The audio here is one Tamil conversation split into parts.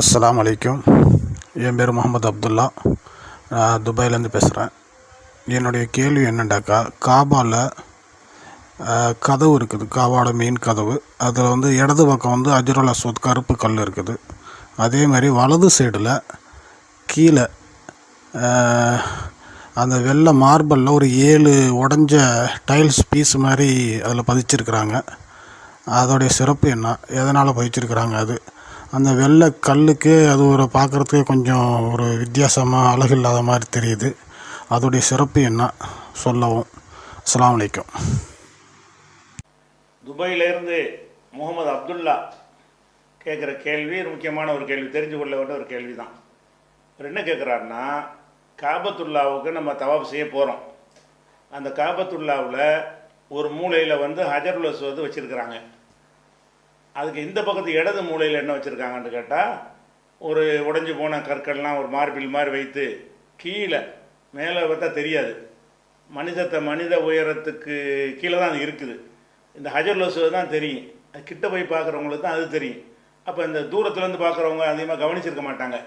அஸ்லாம் வலைக்கும் என் பேர் முகமது அப்துல்லா. நான் துபாயிலேருந்து பேசுகிறேன் என்னுடைய கேள்வி என்னென்னாக்கா காபாவில் கதவு இருக்குது. காபாவோட மெயின் கதவு. அதில் வந்து இடது பக்கம் வந்து அஜுரல் அஸ்வத் கருப்பு கல் இருக்குது. அதே மாதிரி வலது சைடில் கீழே அந்த வெள்ளை மார்பலில் ஒரு ஏழு உடஞ்ச டைல்ஸ் பீஸ் மாதிரி அதில் பதிச்சிருக்கிறாங்க. அதோடைய சிறப்பு என்ன? எதனால் பதிச்சிருக்கிறாங்க அது? அந்த வெள்ளை கல்லுக்கு அது ஒரு பார்க்குறதுக்கு கொஞ்சம் ஒரு வித்தியாசமாக அழகு இல்லாத மாதிரி தெரியுது. அதோடைய சிறப்பு என்ன? சொல்லவும். அஸ்லாம் வலைக்கம் துபாயிலிருந்து முகமது அப்துல்லா கேட்குற கேள்வி ஒரு முக்கியமான ஒரு கேள்வி தெரிஞ்சு கொள்ள வேண்டிய ஒரு கேள்வி தான் அவர் என்ன கேட்குறாருன்னா காபத்துல்லாவுக்கு நம்ம தவாப் செய்ய போகிறோம் அந்த காபத்துல்லாவில் ஒரு மூலையில் வந்து ஹஜருல் வந்து வச்சுருக்கிறாங்க. அதுக்கு இந்த பக்கத்து இடது மூலையில் என்ன வச்சுருக்காங்கன்னு கேட்டால் ஒரு உடைஞ்சு போன கற்கள்லாம் ஒரு மார்பில் மாதிரி வைத்து கீழே மேலே பார்த்தா தெரியாது. மனிதத்தை மனித உயரத்துக்கு கீழே தான் அது இருக்குது. இந்த ஹஜர் தான் தெரியும். அது கிட்ட போய் பார்க்குறவங்களுக்கு தான் அது தெரியும். அப்போ இந்த தூரத்துலேருந்து பார்க்குறவங்க அதிகமாக கவனிச்சிருக்க மாட்டாங்க.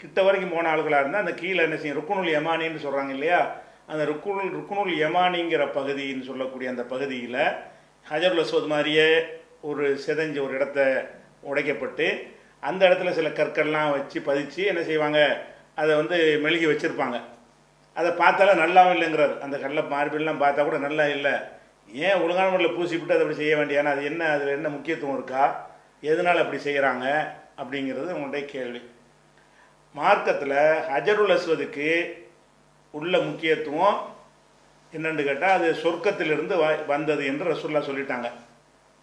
கிட்ட வரைக்கும் போன ஆளுகளாக இருந்தால் அந்த கீழே என்ன செய்யும்? ருக்குனுல் யமானின்னு சொல்கிறாங்க இல்லையா? அந்த ருக்குனுல் ருக்குனுல் யமானிங்கிற பகுதின்னு சொல்லக்கூடிய அந்த பகுதியில் ஹஜருல் மாதிரியே ஒரு சிதைஞ்ச ஒரு இடத்த உடைக்கப்பட்டு அந்த இடத்துல சில கற்கள்லாம் வச்சு பதித்து என்ன செய்வாங்க? அதை வந்து மெழுகி வச்சுருப்பாங்க. அதை பார்த்தாலும் நல்லாவும் இல்லைங்கிறார். அந்த கடலை மார்பிள்லாம் பார்த்தா கூட நல்லா இல்லை. ஏன் ஒழுங்கான முறையில் பூசிவிட்டு அதை அப்படி செய்ய வேண்டியானா அது என்ன அதில் என்ன முக்கியத்துவம் இருக்கா? எதனால் அப்படி செய்கிறாங்க அப்படிங்கிறது உங்களுடைய கேள்வி. மார்க்கத்தில் ஹஜருல் அஸ்வதுக்கு உள்ள முக்கியத்துவம் என்னென்னு கேட்டால் அது சொர்க்கத்திலிருந்து வ- வந்தது என்று ரசூல்லா சொல்லிட்டாங்க.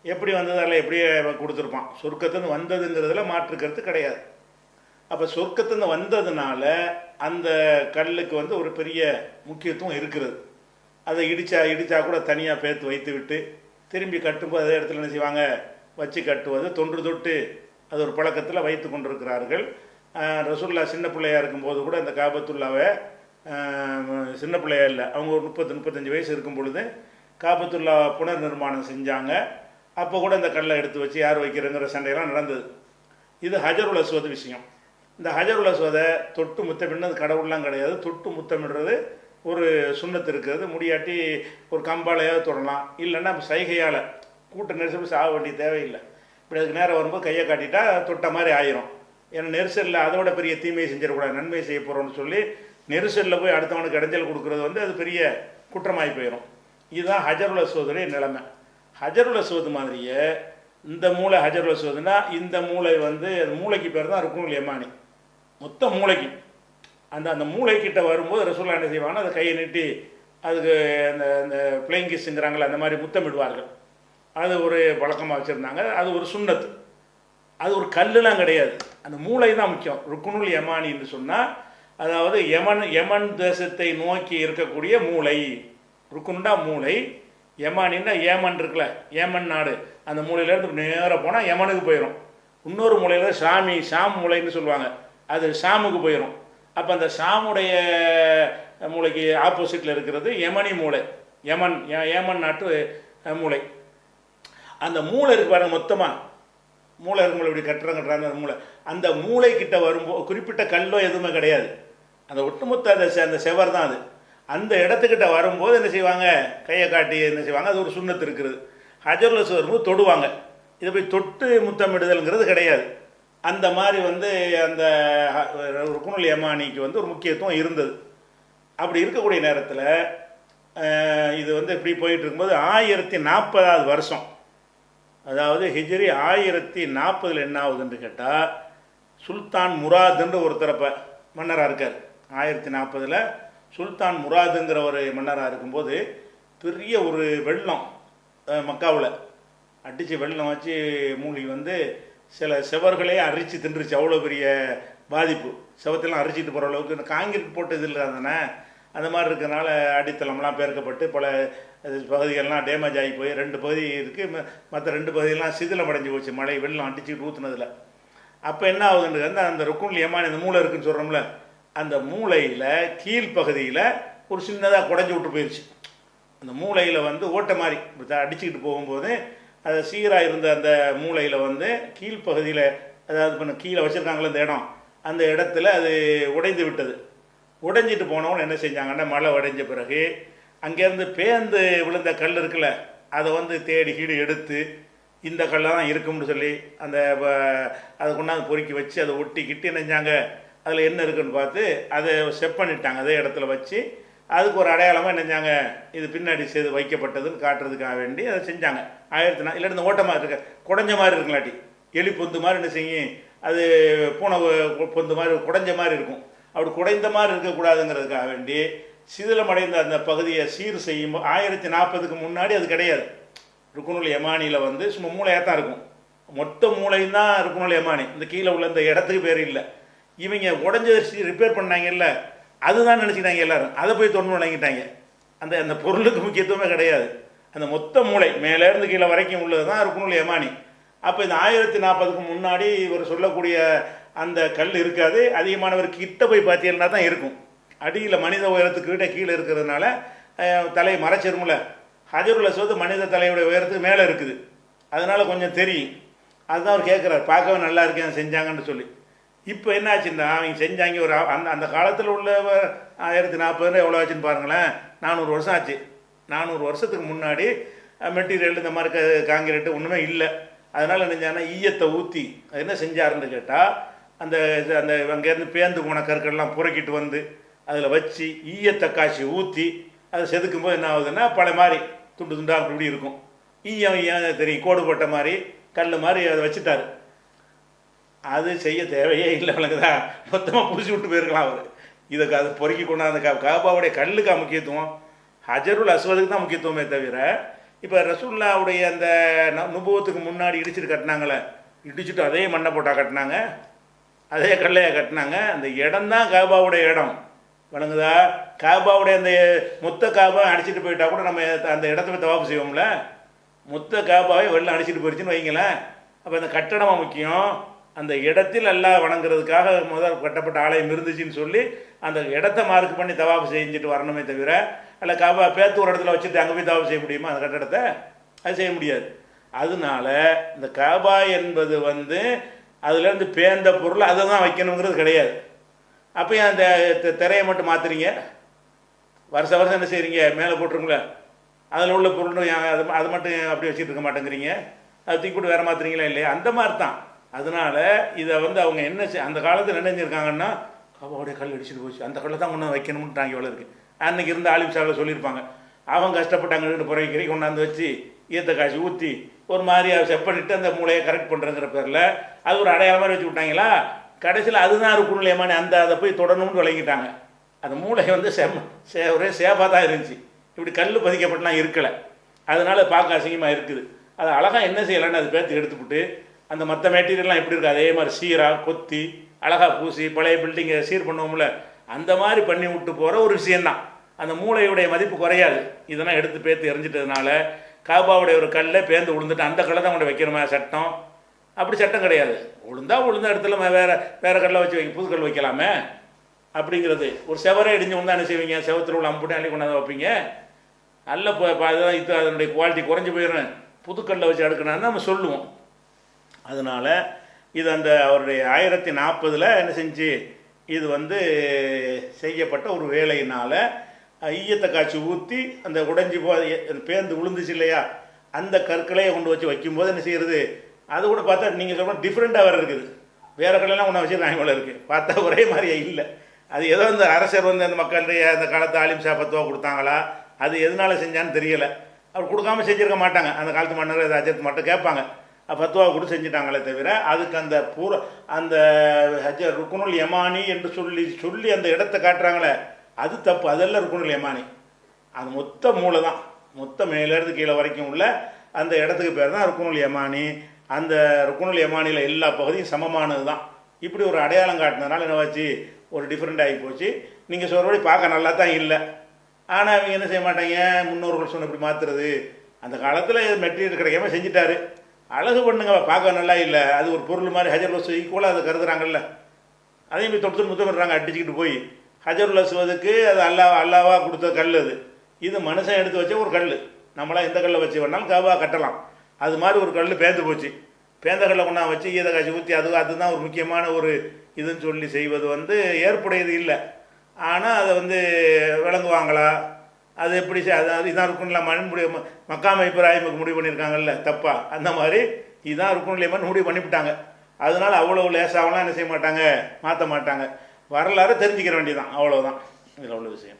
எப்படி வந்தது எப்படி எப்படியே கொடுத்துருப்பான். சொர்க்கத்துலேருந்து வந்ததுங்கிறதுல மாற்று கருத்து கிடையாது. அப்போ சொர்க்கத்துலேருந்து வந்ததுனால அந்த கல்லுக்கு வந்து ஒரு பெரிய முக்கியத்துவம் இருக்கிறது. அதை இடித்தா இடித்தா கூட தனியாக பேர்த்து வைத்து விட்டு திரும்பி கட்டும்போது அதே இடத்துல என்ன செய்வாங்க? வச்சு கட்டுவது தொன்று தொட்டு அது ஒரு பழக்கத்தில் வைத்து கொண்டிருக்கிறார்கள். ரசூல்லா சின்ன பிள்ளையா இருக்கும்போது கூட இந்த காபத்துல்லாவை சின்ன பிள்ளையா இல்லை அவங்க ஒரு முப்பத்து முப்பத்தஞ்சு வயசு இருக்கும் பொழுது காபத்துல்லா புனர் நிர்மாணம் செஞ்சாங்க. அப்போ கூட இந்த கல்லை எடுத்து வச்சு யார் வைக்கிறங்கிற சண்டையெல்லாம் நடந்தது. இது ஹஜருல் அஸ்வத் விஷயம். இந்த ஹஜருல் அஸ்வதை தொட்டு முத்தமிடுறது கடவுள்லாம் கிடையாது. தொட்டு முத்தமிடுறது ஒரு சுண்ணத்து இருக்கிறது. முடியாட்டி ஒரு கம்பாலையாவது தொடலாம். இல்லைன்னா சைகையால் கூட்ட நெரிசல் சாக வேண்டிய தேவையில்லை. இப்படி அதுக்கு நேரம் வரும்போது கையை காட்டிட்டா தொட்ட மாதிரி ஆயிரும். ஏன்னா நெரிசலில் அதோட பெரிய தீமையை செஞ்சிடக்கூடாது. நன்மை செய்ய போகிறோம்னு சொல்லி நெரிசலில் போய் அடுத்தவனுக்கு இடைஞ்சல் கொடுக்கறது வந்து அது பெரிய குற்றமாகி போயிடும் இதுதான் ஹஜருல் அஸ்வதுடைய நிலைமை. ஹஜருல் அஸ்வத் மாதிரியே இந்த மூளை ஹஜருல் அஸ்வதுனா இந்த மூளை வந்து அது மூளைக்கு பேர் தான் ருக்குனுல் யமானி. மொத்த மூளைக்கு. அந்த அந்த மூளைக்கிட்ட வரும்போது ரசூல்லா என்ன செய்வாங்கன்னா அதை கையை நீட்டி அதுக்கு அந்த அந்த பிளேயிங் கிஸ்ங்கிறாங்களே அந்த மாதிரி முத்தமிடுவார்கள் அது ஒரு வழக்கமாக வச்சுருந்தாங்க. அது ஒரு சுண்ணத்து. அது ஒரு கல்லுலாம் கிடையாது. அந்த மூளை தான் முக்கியம். ருக்குனுல் யமானி என்று சொன்னால் அதாவது யமன் யமன் தேசத்தை நோக்கி இருக்கக்கூடிய மூளை. ருக்குண்டா மூளை. யமானின்னா ஏமன் இருக்குல்ல ஏமன் நாடு. அந்த மூலையிலேருந்து நேராக போனால் யமனுக்கு போயிடும் இன்னொரு மூலையில் சாமி ஷாம் மூலைன்னு சொல்லுவாங்க. அது ஷாமுக்கு போயிடும் அப்போ அந்த ஷாமுடைய மூளைக்கு ஆப்போசிட்டில் இருக்கிறது யமனி மூளை. யமன் ஏமன் நாட்டு மூளை. அந்த மூளை இருக்கு பாருங்க மொத்தமாக மூளை இருக்கும்போது இப்படி கட்டுறாங்க கட்டுறாங்க அந்த மூளை. அந்த மூளைக்கிட்ட வரும்போது குறிப்பிட்ட கல்லோ எதுவுமே கிடையாது. அந்த ஒட்டுமொத்த அந்த அந்த செவர் தான் அது. அந்த இடத்துக்கிட்ட வரும்போது என்ன செய்வாங்க? கையை காட்டி என்ன செய்வாங்க? அது ஒரு சுண்ணத்து இருக்கிறது. ஹஜர்லஸ் வரும்போது தொடுவாங்க. இதை போய் தொட்டு முத்தமிடுதல்ங்கிறது கிடையாது. அந்த மாதிரி வந்து அந்த ஹ- ருக்குனுல் யமானிக்கு வந்து ஒரு முக்கியத்துவம் இருந்தது. அப்படி இருக்கக்கூடிய நேரத்தில் இது வந்து இப்படி போயிட்டு இருக்கும்போது ஆயிரத்தி நாற்பதாவது வருஷம். அதாவது ஹிஜ்ரி ஆயிரத்தி நாற்பதில் என்ன ஆகுதுன்னு கேட்டால் சுல்தான் முராதுன்ற ஒருத்தரப்ப மன்னராக இருக்கார். ஆயிரத்தி நாற்பதில் சுல்தான் முராதுங்கிற ஒரு மன்னராக இருக்கும்போது பெரிய ஒரு வெள்ளம் மக்காவில். அடித்து வெள்ளம் வச்சு மூழ்கி வந்து சில செவர்களே அரிச்சு தின்றுச்சு. அவ்வளோ பெரிய பாதிப்பு. செவத்தெல்லாம் அரிச்சிட்டு போகிற அளவுக்கு இந்த காங்கிரீட் போட்டது இல்லை தானே. அந்த மாதிரி இருக்கிறனால அடித்தளம்லாம் பேர்க்கப்பட்டு பல அது பகுதிகள்லாம் டேமேஜ் ஆகி போய் ரெண்டு பகுதி இருக்குது மற்ற ரெண்டு பகுதியெல்லாம் சிதிலம் அடைஞ்சு போச்சு. மழை வெள்ளம் அடிச்சுட்டு ஊற்றுனதில் அப்போ என்ன ஆகுதுன்றது அந்த அந்த ருக்குன் யமான் இந்த மூளை இருக்குன்னு சொல்கிறோம்ல அந்த மூளையில் கீழ்ப்பகுதியில் ஒரு சின்னதாக குடஞ்சி விட்டு போயிடுச்சு அந்த மூளையில் வந்து ஓட்டை மாதிரி அடிச்சுக்கிட்டு போகும்போது அது சீராக இருந்த அந்த மூளையில் வந்து கீழ்ப்பகுதியில் அதாவது இப்போ கீழே வச்சுருக்காங்களே இந்த இடம் அந்த இடத்துல அது உடைந்து விட்டது. உடைஞ்சிட்டு போனவங்க என்ன செஞ்சாங்கன்னா மழை உடைஞ்ச பிறகு அங்கேருந்து பேந்து விழுந்த கல் இருக்குல்ல அதை வந்து தேடி கீடு எடுத்து இந்த கல்லை தான் இருக்கும்னு சொல்லி அந்த அதை கொண்டாந்து பொறுக்கி வச்சு அதை ஒட்டிக்கிட்டு கிட்டி நினைஞ்சாங்க அதில் என்ன இருக்குன்னு பார்த்து அதை செப் பண்ணிட்டாங்க. அதே இடத்துல வச்சு அதுக்கு ஒரு அடையாளமாக நினைஞ்சாங்க இது பின்னாடி செய்து வைக்கப்பட்டதுன்னு காட்டுறதுக்காக வேண்டி அதை செஞ்சாங்க. ஆயிரத்தி நான் இல்லை இந்த ஓட்டமாக இருக்க. குடஞ்ச மாதிரி இருக்குங்களாட்டி. எலி பொந்து மாதிரி என்ன செய்யும் அது பூனை பொந்து மாதிரி குடஞ்ச மாதிரி இருக்கும். அப்படி குடைந்த மாதிரி இருக்கக்கூடாதுங்கிறதுக்காக வேண்டி சிதிலமடைந்த அந்த பகுதியை சீர் செய்யும் ஆயிரத்தி நாற்பதுக்கு முன்னாடி அது கிடையாது. ருக்குனுல் யமானியில் வந்து சும்மா மூளையாக தான் இருக்கும். மொத்த மூளையும் தான் ருக்குனுல் யமானி. இந்த கீழே உள்ள இந்த இடத்துக்கு பேர் இல்லை. இவங்க உடஞ்ச ரிப்பேர் பண்ணாங்கல்ல அதுதான் நினச்சிக்கிட்டாங்க எல்லாரும். அதை போய் தொண்டு வழங்கிட்டாங்க. அந்த அந்த பொருளுக்கு முக்கியத்துவமே கிடையாது. அந்த மொத்த மூளை மேலேருந்து கீழே வரைக்கும் உள்ளது தான் இருக்கணும் யமானி? அப்போ இந்த ஆயிரத்தி நாற்பதுக்கு முன்னாடி இவர் சொல்லக்கூடிய அந்த கல் இருக்காது. அதிகமானவர் கிட்ட போய் பார்த்தீங்கன்னா தான் இருக்கும். அடியில் மனித உயரத்துக்கு கிட்டே கீழே இருக்கிறதுனால அஹ், தலையை மறைச்சிருமுல. ஹஜருள்ள அஸ்வத் மனித தலையுடைய உயரத்துக்கு மேலே இருக்குது. அதனால் கொஞ்சம் தெரியும். அதுதான் அவர் கேட்குறாரு பார்க்கவே நல்லா இருக்கேன் செஞ்சாங்கன்னு சொல்லி. இப்போ என்னாச்சுன்னா அவங்க செஞ்சாங்க ஒரு அந்த அந்த காலத்தில் உள்ள ஆயிரத்தி ஆயிரத்தி ரூபா எவ்வளோ ஆச்சுன்னு பாருங்களேன். நானூறு வருஷம் ஆச்சு. நானூறு வருஷத்துக்கு முன்னாடி மெட்டீரியல் இந்த மாதிரி க- காங்கிரீட்டு ஒன்றுமே இல்லை. அதனால் நினைஞ்சாங்கன்னா ஈயத்தை ஊற்றி அது என்ன செஞ்சாருன்னு கேட்டால் அந்த இது அந்த அங்கேருந்து பேந்து போன கற்கள்லாம் புறக்கிட்டு வந்து அதில் வச்சு ஈயத்தை காய்ச்சி ஊற்றி அதை செதுக்கும் போது என்ன ஆகுதுன்னா பழைய மாதிரி துண்டு துண்டாக அப்படி இப்படி இருக்கும். ஈயம் ஈயம் தெரியும் கோடு போட்ட மாதிரி கல் மாதிரி அதை வச்சுட்டாரு. அது செய்ய தேவையே இல்லை விளங்குதா? மொத்தமாக புடிச்சு விட்டு போயிருக்கலாம் அவர். இதை அது பொறுக்கி கொண்டாந்து கா காபாவுடைய கல்லுக்கா முக்கியத்துவம். ஹஜருல் அஸ்வதுக்கு தான் முக்கியத்துவமே தவிர இப்போ ரசூல்லாவுடைய அந்த ந- முன்னாடி இடிச்சிட்டு கட்டினாங்களே இடிச்சிட்டு அதே மண்ணை போட்டால் கட்டினாங்க அதே கல்லையை கட்டினாங்க அந்த இடம் தான் காபாவுடைய இடம். வணங்குதா காபாவுடைய அந்த மொத்த காபா அடிச்சிட்டு போயிட்டா கூட நம்ம அந்த இடத்த போய் தவாப்பு செய்வோம்ல. மொத்த காபாவை வெளில அடிச்சிட்டு போயிடுச்சுன்னு வைங்களேன். அப்போ அந்த கட்டடமாக முக்கியம். அந்த இடத்தில் அல்லாஹ் வணங்குறதுக்காக முதல் கட்டப்பட்ட ஆலயம் இருந்துச்சுன்னு சொல்லி அந்த இடத்த மார்க் பண்ணி தவாப்பு செஞ்சுட்டு வரணுமே தவிர அல்ல காபா பேத்து ஒரு இடத்துல வச்சுட்டு அங்கே போய் தவாப்பு செய்ய முடியுமா? அந்த கட்டடத்தை அது செய்ய முடியாது. அதனால இந்த காபா என்பது வந்து அதுலேருந்து பேந்த பொருள் அதை தான் வைக்கணுங்கிறது கிடையாது. அப்போ அந்த திரையை மட்டும் மாற்றுறீங்க வருஷ வருஷம் என்ன செய்கிறீங்க மேலே போட்டுருங்களே அதில் உள்ள பொருளும் அது அது மட்டும் அப்படி வச்சுட்டு இருக்க மாட்டேங்கிறீங்க? அது தூக்கி போட்டு வேற மாற்றுறீங்களா இல்லையா? அந்த மாதிரி தான். அதனால இதை வந்து அவங்க என்ன செய்- அந்த காலத்தில் என்ன செஞ்சுருக்காங்கன்னா கபாவுடைய கல் அடிச்சுட்டு போச்சு. அந்த கல்லை தான் கொண்டு வைக்கணும்னு வைக்கணும்ன்றாங்க இவ்வளோ இருக்குது அன்னைக்கு இருந்த ஆலிம் சாவில் சொல்லியிருப்பாங்க. அவங்க கஷ்டப்பட்டாங்க ரெண்டு புறவைக்கறி கொண்டாந்து வச்சு ஈத்த காய்ச்சி ஊற்றி ஒரு மாதிரி அதை செப் அந்த மூளையை கரெக்ட் பண்ணுறங்கிற பேரில் அது ஒரு அடையாள மாதிரி வச்சு விட்டாங்களா? கடைசியில் அதுதான் இருக்குன்னு ஏமானி அந்த அதை போய் தொடரணும்னு விளங்கிட்டாங்க. அந்த மூளை வந்து செம்ம சே ஒரே சேஃபாக தான் இருந்துச்சு. இப்படி கல் பதிக்கப்பட்டலாம் இருக்கலை. அதனால பார்க்க அசிங்கமாக இருக்குது. அது அழகாக என்ன செய்யலான்னு அது பேர்த்து எடுத்துவிட்டு அந்த மற்ற மெட்டீரியல்லாம் எப்படி இருக்குது அதே மாதிரி சீராக கொத்தி அழகாக பூசி பழைய பில்டிங்கை சீர் பண்ணுவோம்ல அந்த மாதிரி பண்ணி விட்டு போகிற ஒரு விஷயந்தான் அந்த மூளையுடைய மதிப்பு குறையாது. இதெல்லாம் எடுத்து பேர்த்து எரிஞ்சிட்டதுனால காபாவுடைய ஒரு கல்லை பேர்ந்து விழுந்துட்டு அந்த கல்லை தான் கொண்டு வைக்கணுமா சட்டம்? அப்படி சட்டம் கிடையாது. விழுந்தா உளுந்த இடத்துல வேறு வேறு வேற கல்லை வச்சு வைக்க புது கல் வைக்கலாமே? அப்படிங்கிறது. ஒரு செவரே இடிஞ்சு வந்தா என்ன செய்வீங்க? செவத்தில் உள்ள அம்புட்டி அள்ளி கொண்டாந்து வைப்பீங்க? நல்ல இப்போ அதுதான் இது அதனுடைய குவாலிட்டி குறைஞ்சி போயிடும் புதுக்கல்ல வச்சு அடுக்கணும்னு நம்ம சொல்லுவோம். அதனால் இது அந்த அவருடைய ஆயிரத்தி நாற்பதில் என்ன செஞ்சு இது வந்து செய்யப்பட்ட ஒரு வேலையினால் ஈயத்தை காய்ச்சி ஊற்றி அந்த உடைஞ்சி போ அது பேர்ந்து விழுந்துச்சு இல்லையா? அந்த கற்களையை கொண்டு வச்சு வைக்கும்போது என்ன செய்கிறது அது கூட பார்த்தா நீங்கள் சொல்கிற டிஃப்ரெண்ட்டாக வேறு இருக்குது. வேறு கல்லெல்லாம் ஒன்று வச்சுருக்காங்க போல இருக்குது பார்த்தா ஒரே மாதிரியே இல்லை. அது ஏதோ இந்த அரசர் வந்து அந்த மக்களுடைய அந்த காலத்து ஆலிம் சாப்பத்துவா கொடுத்தாங்களா? அது எதனால செஞ்சான்னு தெரியலை. அவர் கொடுக்காம செஞ்சுருக்க மாட்டாங்க. அந்த காலத்து மன்னர் ஏதாச்சும் மட்டும் கேட்பாங்க. ஃபத்வா கூட செஞ்சுட்டாங்களே தவிர அதுக்கு அந்த பூர அந்த ஹஜ ருக்குனுல் யமானி என்று சொல்லி சொல்லி அந்த இடத்த காட்டுறாங்களே அது தப்பு. அதெல்லாம் ருக்குனுல் யமானி. அது மொத்த மூளை தான். மொத்த மேலேருந்து கீழே வரைக்கும் உள்ள அந்த இடத்துக்கு பேர் தான் ருக்குனுல் யமானி. அந்த ருக்குனுல் யமானியில் எல்லா பகுதியும் சமமானது தான். இப்படி ஒரு அடையாளம் காட்டினதுனால என்னவாச்சு ஒரு டிஃப்ரெண்ட் ஆகி போச்சு. நீங்கள் சொல்கிறபடி பார்க்க நல்லா தான் இல்லை. ஆனால் அவங்க என்ன செய்ய மாட்டாங்க? முன்னோர்கள் சொன்ன இப்படி மாற்றுறது அந்த காலத்தில் மெட்டீரியல் கிடைக்காம செஞ்சுட்டாரு. அழகு பண்ணுங்க பார்க்க நல்லா இல்லை. அது ஒரு பொருள் மாதிரி ஹஜர் வசு ஈக்குவலாக அதை கருதுறாங்கல்ல. அதையும் போய் தொடுத்து முத்தம் பண்ணுறாங்க அடிச்சுக்கிட்டு போய். ஹஜருல் அஸ்வதுக்கு அது அல்லா அல்லாவாக கொடுத்த கல் அது. இது மனுஷன் எடுத்து வச்ச ஒரு கல். நம்மளாம் எந்த கல்லை வச்சு வேணாலும் காவா கட்டலாம். அது மாதிரி ஒரு கல் பேந்து போச்சு. பேந்த கல்லை கொண்டா வச்சு ஈத காய்ச்சி ஊற்றி அது அதுதான் ஒரு முக்கியமான ஒரு இதுன்னு சொல்லி செய்வது வந்து ஏற்புடையது இல்லை. ஆனால் அதை வந்து விளங்குவாங்களா? அது எப்படி அதாவது அது இதான் இருக்கும்ல மண்புடி மக்காம இப்ராஹிமுக்கு முடிவு பண்ணியிருக்காங்கல்ல தப்பா? அந்த மாதிரி இதான் இருக்கணும் இல்லையமான்னு முடிவு பண்ணிவிட்டாங்க. அதனால அவ்வளோ லேசாகலாம் என்ன செய்ய மாட்டாங்க மாற்ற மாட்டாங்க. வரலாறு தெரிஞ்சுக்கிற வேண்டியதான் அவ்வளோதான் இதில் உள்ள விஷயம்.